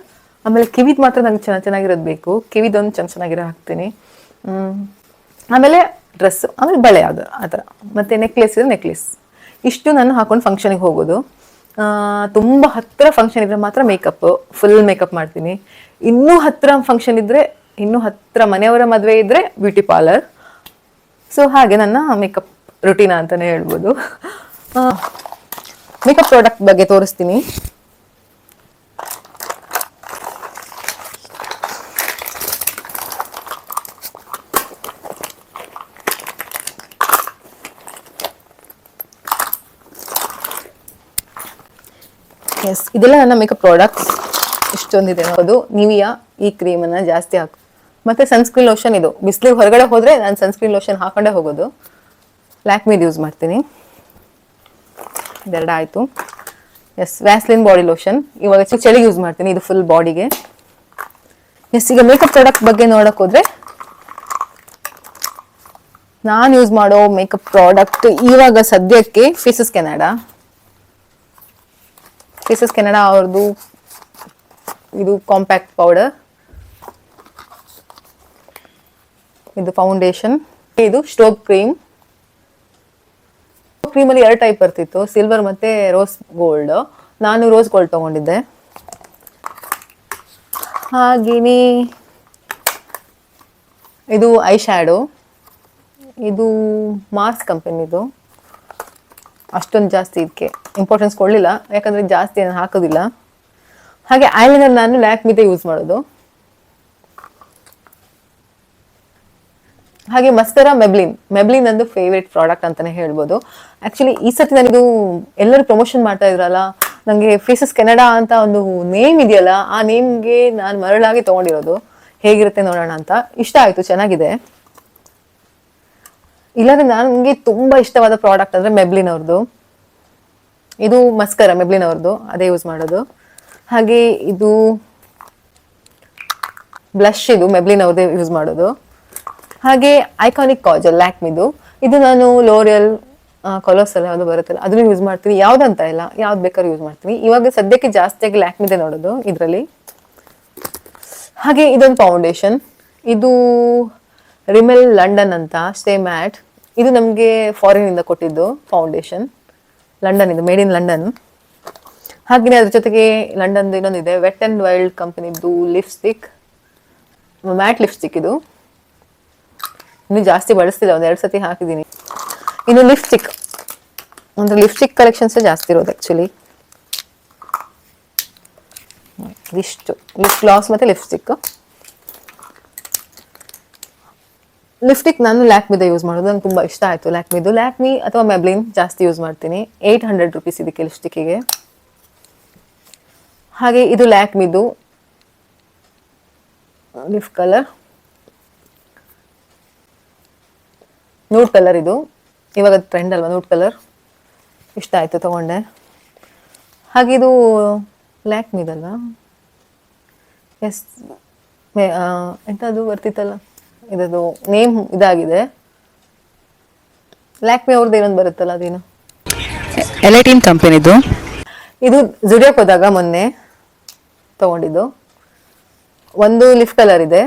ಆಮೇಲೆ ಕಿವಿದ್ ಮಾತ್ರ ನಂಗೆ ಚೆನ್ನಾಗಿ ಚೆನ್ನಾಗಿರೋದು ಬೇಕು. ಕಿವಿದೊಂದು ಚೆನ್ನ ಚೆನ್ನಾಗಿರೋ ಹಾಕ್ತೀನಿ. ಆಮೇಲೆ ಡ್ರೆಸ್ ಆಮೇಲೆ ಬಳೆ ಅದು, ಆ ಥರ. ಮತ್ತೆ ನೆಕ್ಲೆಸ್ ಇದೆ ನೆಕ್ಲೆಸ್ ಇಷ್ಟು ನಾನು ಹಾಕೊಂಡು ಫಂಕ್ಷನಿಗೆ ಹೋಗೋದು. ತುಂಬ ಹತ್ತಿರ ಫಂಕ್ಷನ್ ಇದ್ರೆ ಮಾತ್ರ ಮೇಕಪ್ ಫುಲ್ ಮೇಕಪ್ ಮಾಡ್ತೀನಿ. ಇನ್ನೂ ಹತ್ತಿರ ಫಂಕ್ಷನ್ ಇದ್ರೆ, ಇನ್ನೂ ಹತ್ತಿರ ಮನೆಯವರ ಮದುವೆ ಇದ್ರೆ ಬ್ಯೂಟಿ ಪಾರ್ಲರ್ ಸೊ ಹಾಗೆ ನನ್ನ ಮೇಕಪ್ ರುಟೀನ್ ಅಂತಾನೆ ಹೇಳ್ಬೋದು. ಮೇಕಪ್ ಪ್ರಾಡಕ್ಟ್ ಬಗ್ಗೆ ತೋರಿಸ್ತೀನಿ. ಎಸ್ ಇದೆಲ್ಲ ನನ್ನ ಮೇಕಪ್ ಪ್ರಾಡಕ್ಟ್ಸ್ ಇಷ್ಟೊಂದಿದೆ ಅದು ನಿವಿಯಾ ಈ ಕ್ರೀಮನ್ನು ಜಾಸ್ತಿ ಹಾಕು. ಮತ್ತೆ ಸನ್ಸ್ಕ್ರೀನ್ ಲೋಷನ್ ಇದು. ಬಿಸಿಲಿಗೆ ಹೊರಗಡೆ ಹೋದ್ರೆ ನಾನು ಸನ್ಸ್ಕ್ರೀನ್ ಲೋಷನ್ ಹಾಕೊಂಡೇ ಹೋಗೋದು. ಲ್ಯಾಕ್ಮಿದ್ ಯೂಸ್ ಮಾಡ್ತೀನಿ. ಇದೆರಡು ಆಯಿತು. ಎಸ್ ವ್ಯಾಸ್ಲಿನ್ ಬಾಡಿ ಲೋಷನ್ ಇವಾಗ ಚಳಿಗೆ ಯೂಸ್ ಮಾಡ್ತೀನಿ. ಇದು ಫುಲ್ ಬಾಡಿಗೆ ಎಸ್ ಈಗ ಮೇಕಪ್ ಪ್ರಾಡಕ್ಟ್ ಬಗ್ಗೆ ನೋಡಕ್ ಹೋದ್ರೆ ನಾನು ಯೂಸ್ ಮಾಡೋ ಮೇಕಪ್ ಪ್ರಾಡಕ್ಟ್ ಇವಾಗ ಸದ್ಯಕ್ಕೆ ಫೇಸಸ್ ಕೆನಡಾ ಫೇಸಸ್ ಕೆನಡಾ ಅವ್ರದ್ದು ಇದು ಕಾಂಪ್ಯಾಕ್ಟ್ ಪೌಡರ್ ಇದು ಫೌಂಡೇಶನ್ ಇದು ಸ್ಟೋವ್ ಕ್ರೀಮ್ ಕ್ರೀಮಲ್ಲಿ ಎರಡು ಟೈಪ್ ಬರ್ತಿತ್ತು. ಸಿಲ್ವರ್ ಮತ್ತು ರೋಸ್ ಗೋಲ್ಡ್ ನಾನು ರೋಸ್ ಗೋಲ್ಡ್ ತೊಗೊಂಡಿದ್ದೆ. ಹಾಗೇನೇ ಇದು ಐ ಶ್ಯಾಡೋ ಇದು ಮಾರ್ಸ್ ಕಂಪನಿದು ಅಷ್ಟೊಂದು ಜಾಸ್ತಿ ಇದಕ್ಕೆ ಇಂಪಾರ್ಟೆನ್ಸ್ ಕೊಡಲಿಲ್ಲ. ಯಾಕಂದ್ರೆ ಜಾಸ್ತಿ ಏನು ಹಾಕೋದಿಲ್ಲ. ಹಾಗೆ ಐಲೈನರ್ ನಾನು ಲ್ಯಾಕ್ಮಿದೆ ಯೂಸ್ ಮಾಡೋದು. ಹಾಗೆ ಮಸ್ಕರ ಮೆಬ್ಲಿನ್ ಮೆಬ್ಲಿನ್ ನಂದು ಫೇವ್ರೆಟ್ ಪ್ರಾಡಕ್ಟ್ ಅಂತಾನೆ ಹೇಳ್ಬೋದು. ಆ್ಯಕ್ಚುಲಿ ಈ ಸರ್ತಿ ನನಗೂ ಎಲ್ಲರೂ ಪ್ರಮೋಷನ್ ಮಾಡ್ತಾ ಇದ್ರಲ್ಲ ನನಗೆ ಫೇಸಸ್ ಕೆನಡಾ ಅಂತ ಒಂದು ನೇಮ್ ಇದೆಯಲ್ಲ, ಆ ನೇಮ್ಗೆ ನಾನು ಮರಳಾಗಿ ತಗೊಂಡಿರೋದು. ಹೇಗಿರುತ್ತೆ ನೋಡೋಣ ಅಂತ. ಇಷ್ಟ ಆಯ್ತು, ಚೆನ್ನಾಗಿದೆ. ಇಲ್ಲಾಂದ್ರೆ ನನಗೆ ತುಂಬಾ ಇಷ್ಟವಾದ ಪ್ರಾಡಕ್ಟ್ ಅಂದ್ರೆ ಮೆಬ್ಲಿನ್ ಅವ್ರದ್ದು ಇದು ಮಸ್ಕರ ಮೆಬ್ಲಿನ್ ಅವ್ರದ್ದು ಅದೇ ಯೂಸ್ ಮಾಡೋದು. ಹಾಗೆ ಇದು ಬ್ಲಷ್ ಇದು ಮೆಬ್ಲಿನ್ ಅವ್ರದ್ದೇ ಯೂಸ್ ಮಾಡೋದು. ಹಾಗೆ ಐಕಾನಿಕ್ ಕಾಜಲ್, ಲ್ಯಾಕ್ಮಿದು. ಇದು ನಾನು ಲೋರಿಯಲ್ ಕೊಲೋಸಲ್ ಯಾವುದು ಬರುತ್ತಲ್ಲ ಅದನ್ನು ಯೂಸ್ ಮಾಡ್ತೀನಿ. ಅಂತ ಇಲ್ಲ, ಯಾವ್ದು ಬೇಕಾದ್ರೂ ಯೂಸ್ ಮಾಡ್ತೀನಿ. ಇವಾಗ ಸದ್ಯಕ್ಕೆ ಜಾಸ್ತಿಯಾಗಿ ಲ್ಯಾಕ್ಮಿದೆ ನೋಡೋದು ಇದರಲ್ಲಿ. ಹಾಗೆ ಇದೊಂದು ಫೌಂಡೇಶನ್ ಇದು ರಿಮೆಲ್ ಲಂಡನ್ ಅಂತ ಸ್ಟೇ ಮ್ಯಾಟ್ ಇದು ನಮಗೆ ಫಾರಿನ್ ಇಂದ ಕೊಟ್ಟಿದ್ದು ಫೌಂಡೇಶನ್ ಲಂಡನ್ ಇದು ಮೇಡ್ ಇನ್ ಲಂಡನ್ ಹಾಗೆಯೇ ಅದ್ರ ಜೊತೆಗೆ ಲಂಡನ್ದು ಇನ್ನೊಂದಿದೆ. ವೆಟ್ ಆ್ಯಂಡ್ ವೈಲ್ಡ್ ಕಂಪನಿದು ಲಿಪ್ಸ್ಟಿಕ್ ಮ್ಯಾಟ್ ಲಿಪ್ಸ್ಟಿಕ್ ಇದು. ಇನ್ನು ಜಾಸ್ತಿ ಬಳಸ್ತಿಲ್ಲ, ಒಂದು ಎರಡು ಸತಿ ಹಾಕಿದ್ದೀನಿ ಇನ್ನು ಲಿಪ್ಸ್ಟಿಕ್ ಅಂದ್ರೆ ಲಿಪ್ಸ್ಟಿಕ್ ಕಲೆಕ್ಷನ್ಸ್ ಜಾಸ್ತಿ ಇರೋದು ಆ್ಯಕ್ಚುಲಿ ಇಷ್ಟು ಲಿಪ್ ಗ್ಲಾಸ್ ಮತ್ತೆ ಲಿಪ್ಸ್ಟಿಕ್ ಲಿಪ್ಸ್ಟಿಕ್ ನಾನು ಲ್ಯಾಕ್ಮಿದ ಯೂಸ್ ಮಾಡೋದು. ನಂಗೆ ತುಂಬ ಇಷ್ಟ ಆಯಿತು ಲ್ಯಾಕ್ಮಿದು ಲ್ಯಾಕ್ಮಿ ಅಥವಾ ಮೆಬ್ಲಿನ್ ಜಾಸ್ತಿ ಯೂಸ್ ಮಾಡ್ತೀನಿ. ಏಯ್ಟ್ ಹಂಡ್ರೆಡ್ ರುಪೀಸ್ ಇದಕ್ಕೆ ಲಿಪ್ಸ್ಟಿಕ್ಕಿಗೆ ಹಾಗೆ ಇದು ಲ್ಯಾಕ್ಮಿದು ಲಿಪ್ ಕಲರ್ ನೂಡ್ ಕಲರ್ ಇದು. ಇವಾಗ ಟ್ರೆಂಡ್ ಅಲ್ವಾ ನೂಡ್ ಕಲರ್ ಇಷ್ಟ ಆಯಿತು ತಗೊಂಡೆ. ಹಾಗೆ ಇದು ಲ್ಯಾಕ್ಮಿದಲ್ವಾ ಎಸ್ ಎಂಥದ್ದು ಬರ್ತಿತ್ತಲ್ಲ? ಇದದು ನೇಮ್ ಇದಾಗಿದೆ. ಲ್ಯಾಕ್ಮಿ ಅವ್ರದ್ದು ಏನೊಂದು ಬರುತ್ತಲ್ಲ ಅದೇನು? ಎಲ್ ಐ ಟೀಮ್ ಕಂಪನಿದು ಇದು. ಜುಡಿಯೋಕ್ ಹೋದಾಗ ಮೊನ್ನೆ ತಗೊಂಡಿದ್ದು. ಒಂದು ಲಿಫ್ಟ್ ಕಲರ್ ಇದೆ.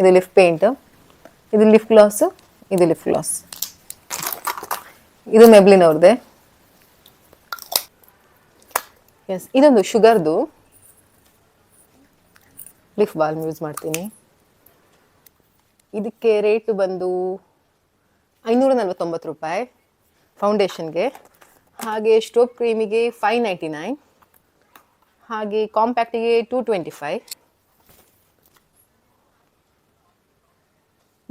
ಇದು ಲಿಫ್ಟ್ ಪೇಂಟ್ ಇದು ಲಿಫ್ಟ್ ಗ್ಲಾಸ್ ಇದು ಲಿಫ್ಟ್ ಗ್ಲಾಸ್ ಇದು ಮೆಬ್ಲಿನ್ ಅವ್ರದ್ದೇ ಎಸ್ ಇದೊಂದು ಶುಗರ್ದು ಲಿಫ್ಟ್ ಬಾಲ್ಮ್ ಯೂಸ್ ಮಾಡ್ತೀನಿ. ಇದಕ್ಕೆ ರೇಟ್ ಬಂದು ಐನೂರ ನಲ್ವತ್ತೊಂಬತ್ತು ರೂಪಾಯಿ ಫೌಂಡೇಶನ್ಗೆ. ಹಾಗೆ ಸ್ಟೋಪ್ ಕ್ರೀಮಿಗೆ ಫೈವ್ ನೈಂಟಿ ನೈನ್. ಹಾಗೆ ಕಾಂಪ್ಯಾಕ್ಟಿಗೆ ಟೂ ಟ್ವೆಂಟಿ ಫೈವ್.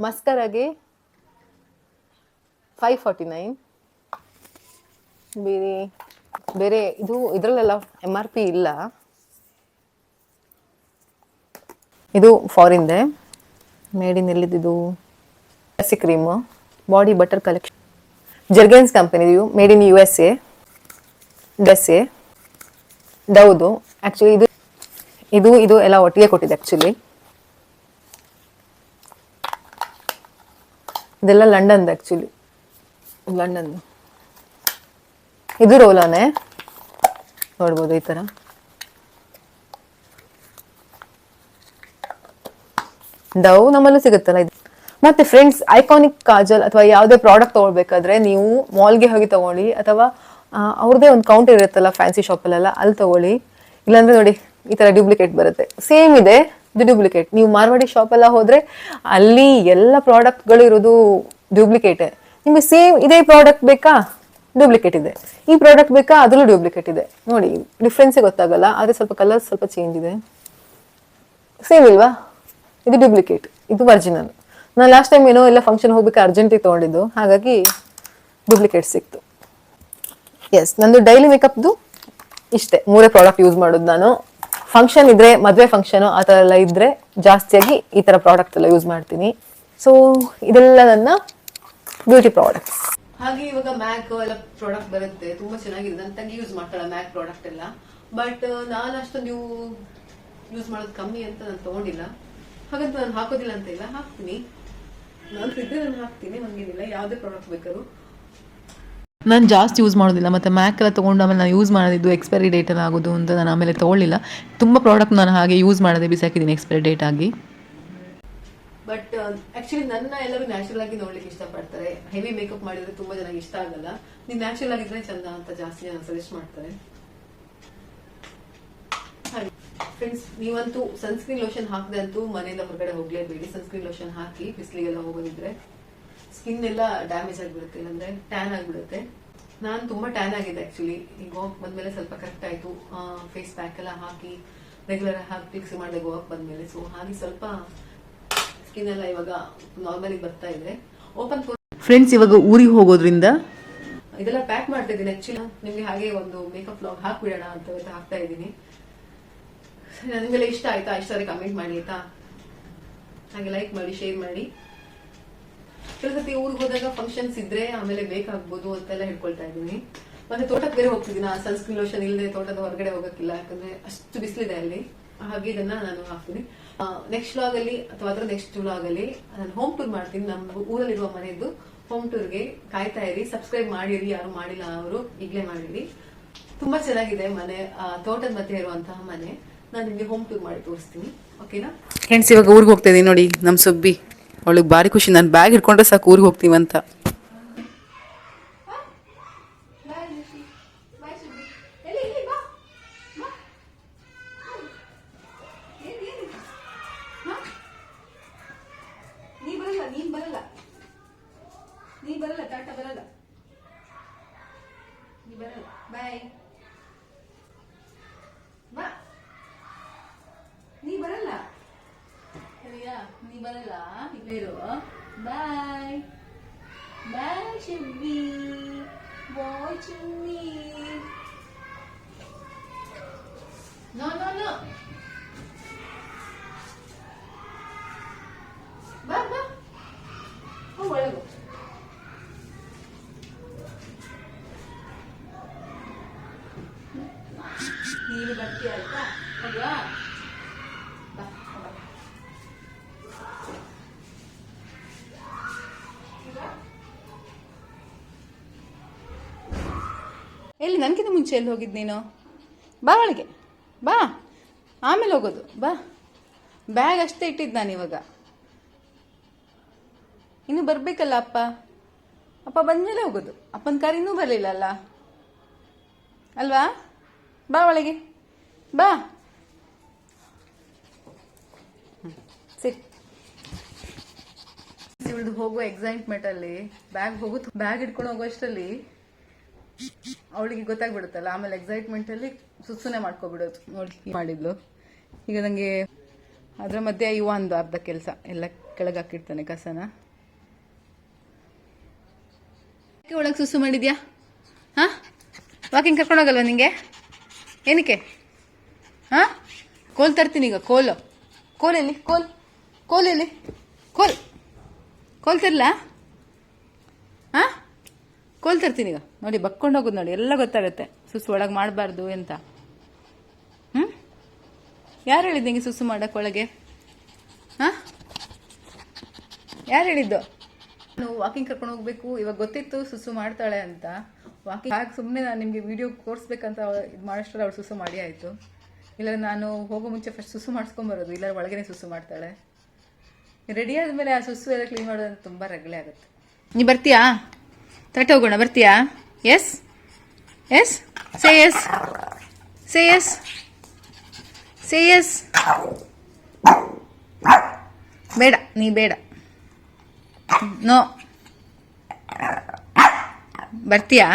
ಮಸ್ಕರಾಗೆ ಫೈವ್ ಫಾರ್ಟಿ ನೈನ್. ಬೇರೆ ಬೇರೆ ಇದು ಇದರಲ್ಲೆಲ್ಲ ಎಂ ಆರ್ ಪಿ ಇಲ್ಲ. ಇದು ಫಾರಿನ್ದೆ ಮೇಡ್ ಇನ್ ಎಲ್ಲಿದ್ದು ಹಸಿ cream body butter collection Jergens ಕಂಪನಿದು made in U S A does ಎ ಡೌದು ಆ್ಯಕ್ಚುಲಿ ಇದು ಇದು ಇದು ಎಲ್ಲ ಒಟ್ಟಿಗೆ ಕೊಟ್ಟಿದೆ ಆ್ಯಕ್ಚುಲಿ ಇದೆಲ್ಲ ಲಂಡನ್ದು ಆ್ಯಕ್ಚುಲಿ ಲಂಡನ್ದು. ಇದು ರೋಲಾನೆ ನೋಡ್ಬೋದು ಈ ಥರ ಡವ್ ನಮ್ಮಲ್ಲೂ ಸಿಗುತ್ತಲ್ಲ ಇದು. ಮತ್ತೆ ಫ್ರೆಂಡ್ಸ್ ಐಕಾನಿಕ್ ಕಾಜಲ್ ಅಥವಾ ಯಾವುದೇ ಪ್ರಾಡಕ್ಟ್ ತಗೊಳ್ಬೇಕಾದ್ರೆ ನೀವು ಮಾಲ್ಗೆ ಹೋಗಿ ತಗೊಳ್ಳಿ ಅಥವಾ ಅವ್ರದ್ದೇ ಒಂದು ಕೌಂಟರ್ ಇರುತ್ತಲ್ಲ ಫ್ಯಾನ್ಸಿ ಶಾಪಲ್ಲೆಲ್ಲ ಅಲ್ಲಿ ತಗೊಳ್ಳಿ. ಇಲ್ಲಾಂದ್ರೆ ನೋಡಿ, ಈ ತರ ಡ್ಯೂಪ್ಲಿಕೇಟ್ ಬರುತ್ತೆ. ಸೇಮ್ ಇದೆ, ಇದು ಡ್ಯೂಪ್ಲಿಕೇಟ್ ನೀವು ಮಾರ್ವಾಡಿ ಶಾಪ್ ಹೋದರೆ ಹೋದ್ರೆ ಅಲ್ಲಿ ಎಲ್ಲ ಪ್ರಾಡಕ್ಟ್ಗಳು ಇರೋದು ಡ್ಯೂಪ್ಲಿಕೇಟೇ ನಿಮಗೆ ಸೇಮ್ ಇದೇ ಪ್ರಾಡಕ್ಟ್ ಬೇಕಾ? ಡ್ಯೂಪ್ಲಿಕೇಟ್ ಇದೆ. ಈ ಪ್ರಾಡಕ್ಟ್ ಬೇಕಾ? ಅದರಲ್ಲೂ ಡ್ಯೂಪ್ಲಿಕೇಟ್ ಇದೆ. ನೋಡಿ ಡಿಫ್ರೆನ್ಸೇ ಗೊತ್ತಾಗಲ್ಲ, ಆದರೆ ಸ್ವಲ್ಪ ಕಲರ್ ಸ್ವಲ್ಪ ಚೇಂಜ್ ಇದೆ. ಸೇಮ್ ಇಲ್ವಾ? ಇದು ಡ್ಯೂಪ್ಲಿಕೇಟ್ ಇದು ಒರಿಜಿನಲ್ ನಾನು ಲಾಸ್ಟ್ ಟೈಮ್ ಏನೋ ಎಲ್ಲ ಫಂಕ್ಷನ್ ಹೋಗ್ಬೇಕು ಅರ್ಜೆಂಟಿಗೆ ತೊಗೊಂಡಿದ್ದು, ಹಾಗಾಗಿ ಡ್ಯೂಪ್ಲಿಕೇಟ್ ಸಿಕ್ತು. ಎಸ್ ನಂದು ಡೈಲಿ ಮೇಕಪ್ದು ಇಷ್ಟೇ. ಮೂರೇ ಪ್ರಾಡಕ್ಟ್ ಯೂಸ್ ಮಾಡೋದು ನಾನು. ಫಂಕ್ಷನ್ ಇದ್ರೆ, ಮದುವೆ ಫಂಕ್ಷನು ಆ ಥರ ಎಲ್ಲ ಇದ್ರೆ ಜಾಸ್ತಿಯಾಗಿ ಈ ಥರ ಪ್ರಾಡಕ್ಟ್ ಎಲ್ಲ ಯೂಸ್ ಮಾಡ್ತೀನಿ. ಸೊ ಇದೆಲ್ಲ ನನ್ನ ಬ್ಯೂಟಿ ಪ್ರಾಡಕ್ಟ್ಸ್ ಹಾಗೆ ಇವಾಗ ಮ್ಯಾಕ್ ಎಲ್ಲ ಪ್ರಾಡಕ್ಟ್ ಬರುತ್ತೆ, ತುಂಬಾ ಚೆನ್ನಾಗಿದೆ. ನನ್ನ ತಂಗಿ ಯೂಸ್ ಮಾಡ್ತಾಳೆ ಮ್ಯಾಕ್ ಪ್ರಾಡಕ್ಟ್ ಎಲ್ಲ. ಬಟ್ ನಾನು ಅಷ್ಟೊಂದು ಯೂಸ್ ಮಾಡೋದು ಕಮ್ಮಿ ಅಂತ ನಾನು ತಗೊಂಡಿಲ್ಲ. ಹಾಗಂತ ನಾನು ಹಾಕೋದಿಲ್ಲ ಅಂತ ಇಲ್ಲ ಹಾಕ್ತೀನಿ. ನಾನು ಇದ್ರೆ ನಾನು ಹಾಕ್ತೀನಿ ನನಗೇನಿಲ್ಲ ಯಾವುದೇ ಪ್ರಾಡಕ್ಟ್ ಬೇಕಾದ್ರು. ನಾನು ಜಾಸ್ತಿ ಯೂಸ್ ಮಾಡೋದಿಲ್ಲ. ಮತ್ತು ಮ್ಯಾಕ್ ಎಲ್ಲ ತೊಗೊಂಡು ಆಮೇಲೆ ನಾನು ಯೂಸ್ ಮಾಡೋದಿದ್ದು ಎಕ್ಸ್ಪೈರಿ ಡೇಟ್ ಎಲ್ಲ ಆಗೋದು ಅಂತ ನಾನು ಆಮೇಲೆ ತೊಗೊಳ್ಳಿಲ್ಲ. ತುಂಬ ಪ್ರಾಡಕ್ಟ್ ನಾನು ಹಾಗೆ ಯೂಸ್ ಮಾಡದೆ ಬಿಸಾಕಿದ್ದೀನಿ ಎಕ್ಸ್ಪೈರಿ ಡೇಟ್ ಆಗಿ. ಬಟ್ ಆಕ್ಚುಲಿ ನನ್ನ ಎಲ್ಲರೂ ನ್ಯಾಚುರಲ್ ಆಗಿ ನೋಡ್ಲಿಕ್ಕೆ ಇಷ್ಟಪಡ್ತಾರೆ. ಹೆವಿ ಮೇಕಪ್ ಮಾಡಿದ್ರೆ ತುಂಬಾ ಜನ ಇಷ್ಟ ಆಗಲ್ಲ. ನೀವು ನ್ಯಾಚುರಲ್ ಆಗಿದ್ರೆ ಚಂದ ಅಂತ ಜಾಸ್ತಿ ಜನ ಸಜೆಸ್ಟ್ ಮಾಡ್ತಾರೆ. ಫ್ರೆಂಡ್ಸ್ ನೀವಂತೂ ಸನ್ಸ್ಕ್ರೀನ್ ಲೋಷನ್ ಹಾಕದೆ ಅಂತೂ ಮನೆಯಿಂದ ಹೊರಗಡೆ ಹೋಗ್ಲೇಬೇಡಿ. ಸನ್ಸ್ಕ್ರೀನ್ ಲೋಷನ್ ಹಾಕಿ ಬಿಸಿಲಿಗೆಲ್ಲ ಹೋಗೋದಿದ್ರೆ ಸ್ಕಿನ್ ಎಲ್ಲ ಡ್ಯಾಮೇಜ್ ಆಗಿಬಿಡುತ್ತೆ ಇಲ್ಲಾಂದ್ರೆ ಟ್ಯಾನ್ ಆಗಿಬಿಡುತ್ತೆ. ನಾನು ತುಂಬಾ ಟ್ಯಾನ್ ಆಗಿದೆ ಆಕ್ಚುಲಿ ಈಗ ವಾಕ್ ಬಂದ್ಮೇಲೆ ಸ್ವಲ್ಪ ಕರೆಕ್ಟ್ ಆಯ್ತು. ಫೇಸ್ ಪ್ಯಾಕ್ ಎಲ್ಲ ಹಾಕಿ ರೆಗ್ಯುಲರ್ ಹಾಕಿ ಫಿಕ್ಸ್ ಮಾಡಿದೆ ವಾಕ್ ಬಂದ್ಮೇಲೆ. ಸೊ ಹಾಗೆ ಸ್ವಲ್ಪ ಸ್ಕಿನ್ ಎಲ್ಲ ಇವಾಗ ನಾರ್ಮಲಿ ಬರ್ತಾ ಇದೆ. ಓಪನ್ ಫ್ರೆಂಡ್ಸ್ ಇವಾಗ ಊರಿಗೆ ಹೋಗೋದ್ರಿಂದ? ಇದೆಲ್ಲ ಪ್ಯಾಕ್ ಮಾಡ್ತಾ ಇದ್ದೀನಿ ಆಕ್ಚುಲಿ ನಿಮ್ಗೆ ಹಾಗೆ ಒಂದು ಮೇಕಪ್ ಬ್ಲಾಗ್ ಹಾಕ್ಬಿಡೋಣ ಅಂತ ಹಾಕ್ತಾ ಇದ್ದೀನಿ. ನಿಮಗೆಲ್ಲ ಇಷ್ಟ ಆಯ್ತಾ? ಇಷ್ಟ ಆದರೆ ಕಮೆಂಟ್ ಮಾಡಿ ಆಯ್ತಾ? ಹಾಗೆ ಲೈಕ್ ಮಾಡಿ ಶೇರ್ ಮಾಡಿ. ಕೆಲವು ಸತಿ ಊರಿಗೆ ಹೋದಾಗ ಫಂಕ್ಷನ್ಸ್ ಇದ್ರೆ ಆಮೇಲೆ ಬೇಕಾಗ್ಬೋದು ಅಂತೆಲ್ಲ ಹೇಳ್ಕೊಳ್ತಾ ಇದ್ದೀನಿ. ಮತ್ತೆ ತೋಟಕ್ಕೆ ಬೇರೆ ಹೋಗ್ತಿದ್ದೀನಿ? ಸನ್ಸ್ಕ್ರೀನ್ ಲೋಷನ್ ಇಲ್ಲದೆ ತೋಟದ ಹೊರಗಡೆ ಹೋಗಕ್ಕಿಲ್ಲ, ಯಾಕಂದ್ರೆ ಅಷ್ಟು ಬಿಸಿಲಿದೆ ಅಲ್ಲಿ. ಹಾಗೆ ಇದನ್ನ ನಾನು ಹಾಕ್ತೀನಿ. ನೆಕ್ಸ್ಟ್ ವ್ಲಾಗ್ ಅಲ್ಲಿ ಅಥವಾ ಅದರ ನೆಕ್ಸ್ಟ್ ವ್ಲಾಗ್ ಅಲ್ಲಿ ನಾನು ಹೋಮ್ ಟೂರ್ ಮಾಡ್ತೀನಿ. ನಮ್ಮ ಊರಲ್ಲಿರುವ ಮನೆಯದ್ದು ಹೋಮ್ ಟೂರ್ಗೆ ಕಾಯ್ತಾ ಇರಿ. ಸಬ್ಸ್ಕ್ರೈಬ್ ಮಾಡಿರಿ. ಯಾರು ಮಾಡಿಲ್ಲ ಅವರು ಈಗಲೇ ಮಾಡಿರಿ. ತುಂಬಾ ಚೆನ್ನಾಗಿದೆ ಮನೆ. ತೋಟದ ಮಧ್ಯೆ ಇರುವಂತಹ ಮನೆ. ನಾನು ನಿಮಗೆ ಹೋಮ್ ಟೂರ್ ಮಾಡಿ ತೋರಿಸ್ತೀನಿ. ಓಕೆನಾ ಫ್ರೆಂಡ್ಸ್ ಇವಾಗ ಊರಿಗೆ ಹೋಗ್ತಾ ಇದೀನಿ ನೋಡಿ ನಮ್ಮ ಸುಬ್ಬಿ. ಅವಳಿಗೆ ಭಾರಿ ಖುಷಿ ನಾನು ಬ್ಯಾಗ್ ಹಿಡ್ಕೊಂಡ್ರೆ ಸಾಕು ಊರಿಗೆ ಹೋಗ್ತೀವಂತ ನೀ ಇಲ್ಲಿರು ಬಾಯ್ ಬಾಯ್ ಶಿವ್ವಿ ಬಾಯ್ ಚಿನ್ನಿ ನೋ ನೋ ನೋ ಬಾ ಬಾ ಹೋಗ್ ಒಳಗು ನೀನು ಬರ್ತೀಯ ಆಯ್ತಾ ಹೋಗ್ವಾ ಬಾ ಮುಂಚೆ ಎಲ್ಲಿ ಹೋಗಿದ್ದು ನೀನು? ಬಾ ಒಳಗೆ. ಬಾ. ಆಮೇಲೆ ಹೋಗೋದು. ಬಾ. ಬ್ಯಾಗ್ ಅಷ್ಟೇ ಇಟ್ಟಿದ್ದು ನಾನು ಇವಾಗ. ಇನ್ನು ಬರಬೇಕಲ್ಲ ಅಪ್ಪ? ಅಪ್ಪ ಬಂದಮೇಲೆ ಹೋಗೋದು. ಅಪ್ಪನ ಕಾರ್ ಇನ್ನೂ ಬರಲಿಲ್ಲ ಅಲ್ಲ ಅಲ್ವಾ? ಬಾ ಒಳಗೆ. ಬಾ. ಸರಿ. ಇವಳದು ಹೋಗೋ ಎಕ್ಸೈಟ್ಮೆಂಟ್ ಅಲ್ಲಿ ಬ್ಯಾಗ್ ಹೋಗುತ್ತೆ ಬ್ಯಾಗ್ ಹಿಡ್ಕೊಂಡು ಹೋಗೋಷ್ಟರಲ್ಲಿ ಅವಳಿಗೆ ಗೊತ್ತಾಗ್ಬಿಡುತ್ತಲ್ಲ, ಆಮೇಲೆ ಎಕ್ಸೈಟ್ಮೆಂಟ್ ಅಲ್ಲಿ ಸುಸುನೆ ಮಾಡ್ಕೊಬಿಡೋದು. ನೋಡಿ ಮಾಡಿದ್ಲು. ಈಗ ನಂಗೆ ಅದ್ರ ಮಧ್ಯೆ ಇವ ಒಂದು ಅರ್ಧ ಕೆಲಸ, ಎಲ್ಲ ಕೆಳಗೆ ಹಾಕಿರ್ತಾನೆ ಕಸನ. ಒಳಗೆ ಸುಸು ಮಾಡಿದ್ಯಾ? ಹಾ? ವಾಕಿಂಗ್ ಕರ್ಕೊಂಡೋಗಲ್ವ ನಿಂಗೆ? ಏನಕ್ಕೆ? ಹಾ? ಕೋಲ್ ತರ್ತೀನಿ ಈಗ, ಕೋಲು. ಕೋಲ್ ಎಲ್ಲಿ? ಕೋಲ್. ಕೋಲ್ ಎಲ್ಲಿ? ಕೋಲ್. ಕೋಲ್ ತರ್ಲಾ? ಹಾ? ಕೋಲ್ ತರ್ತೀನಿ ಈಗ. ನೋಡಿ ಬಕ್ಕೊಂಡು ಹೋಗೋದು ನೋಡಿ ಎಲ್ಲ ಗೊತ್ತಾಗುತ್ತೆ. ಸುಸು ಒಳಗೆ ಮಾಡಬಾರ್ದು ಅಂತ. ಹ್ಞೂ ಯಾರು ಹೇಳಿದ್ದು ನಿಂಗೆ ಸುಸು ಮಾಡಕ್ಕೆ ಒಳಗೆ? ಹಾಂ? ಯಾರು ಹೇಳಿದ್ದು? ನಾನು ವಾಕಿಂಗ್ ಕರ್ಕೊಂಡು ಹೋಗ್ಬೇಕು ಇವಾಗ ಗೊತ್ತಿತ್ತು ಸುಸು ಮಾಡ್ತಾಳೆ ಅಂತ. ವಾಕಿಂಗ್ ಹಾಗೆ ಸುಮ್ಮನೆ ನಾನು ನಿಮಗೆ ವಿಡಿಯೋ ಕೋರ್ಸ್ಬೇಕಂತ ಇದು ಮಾಡೋಷ್ಟರಲ್ಲಿ ಅವಳು ಸುಸು ಮಾಡಿ ಆಯಿತು. ಇಲ್ಲ ನಾನು ಹೋಗೋ ಮುಂಚೆ ಫಸ್ಟ್ ಸುಸು ಮಾಡಿಸ್ಕೊಂಬರೋದು ಇಲ್ಲ ಒಳಗೇನೆ ಸುಸು ಮಾಡ್ತಾಳೆ. ರೆಡಿ ಆದಮೇಲೆ ಆ ಸುಸು ಎಲ್ಲ ಕ್ಲೀನ್ ಮಾಡೋದಂತ ತುಂಬ ರಗಳೆ ಆಗುತ್ತೆ. ನೀ ಬರ್ತೀಯಾ? ತಟ್ಟೆ ಹೋಗೋಣ ಬರ್ತೀಯಾ? Yes yes say yes say yes say yes ಬೇಡ, ನೀ ಬೇಡ. ನೋ ಬರ್ತೀಯಾ?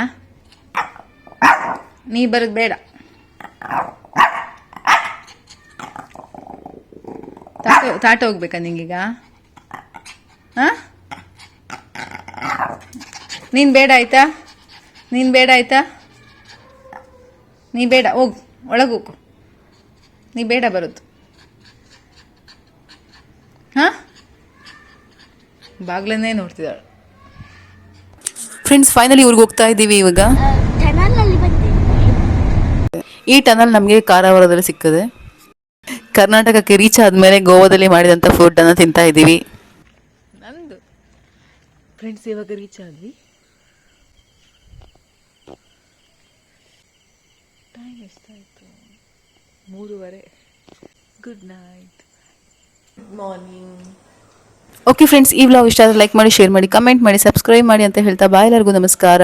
ನೀ ಬರೋದು ಬೇಡ. ತಾಟ ತಾಟ ಹೋಗ್ಬೇಕಾ ನಿಂಗೀಗ? ಹಾಂ? ನೀನು ಬೇಡ ಆಯ್ತಾ? ನೀನು ಬೇಡ ಆಯ್ತಾ? ನೀ ಬೇಡ ಹೋಗು ಒಳಗೋಗು ಹೋಗು. ನೀ ಬೇಡ ಬರೋದು. ಹಾಂ? ಬಾಗ್ಲನ್ನೇ ನೋಡ್ತಿದ್ದಾಳೆ. ಫ್ರೆಂಡ್ಸ್ ಫೈನಲಿ ಇವ್ರಿಗೆ ಹೋಗ್ತಾ ಇದ್ದೀವಿ ಇವಾಗ. ಟನಲ್ ಅಲ್ಲಿ ಬಂದಿದ್ದೀನಿ ಈ ಟನಲ್ ನಮಗೆ ಕಾರವಾರದಲ್ಲಿ ಸಿಕ್ಕದೆ. ಕರ್ನಾಟಕಕ್ಕೆ ರೀಚ್ ಆದಮೇಲೆ ಗೋವಾದಲ್ಲಿ ಮಾಡಿದಂಥ ಫುಡ್ಡನ್ನು ತಿಂತಾ ಇದ್ದೀವಿ. ನಂದು. ಫ್ರೆಂಡ್ಸ್ ಇವಾಗ ರೀಚ್ ಆದ್ವಿ. ಟೈಮ್ ಎಷ್ಟಾಯಿತು ಮೂರುವರೆ. Good night good morning okay friends ಈ ವ್ಲಾಗ್ ಇಷ್ಟ ಆದರೆ ಲೈಕ್ ಮಾಡಿ ಶೇರ್ ಮಾಡಿ ಕಮೆಂಟ್ ಮಾಡಿ ಸಬ್ಸ್ಕ್ರೈಬ್ ಮಾಡಿ ಅಂತ ಹೇಳ್ತಾ ಬಾಯ್ ಎಲ್ಲರಿಗೂ ನಮಸ್ಕಾರ.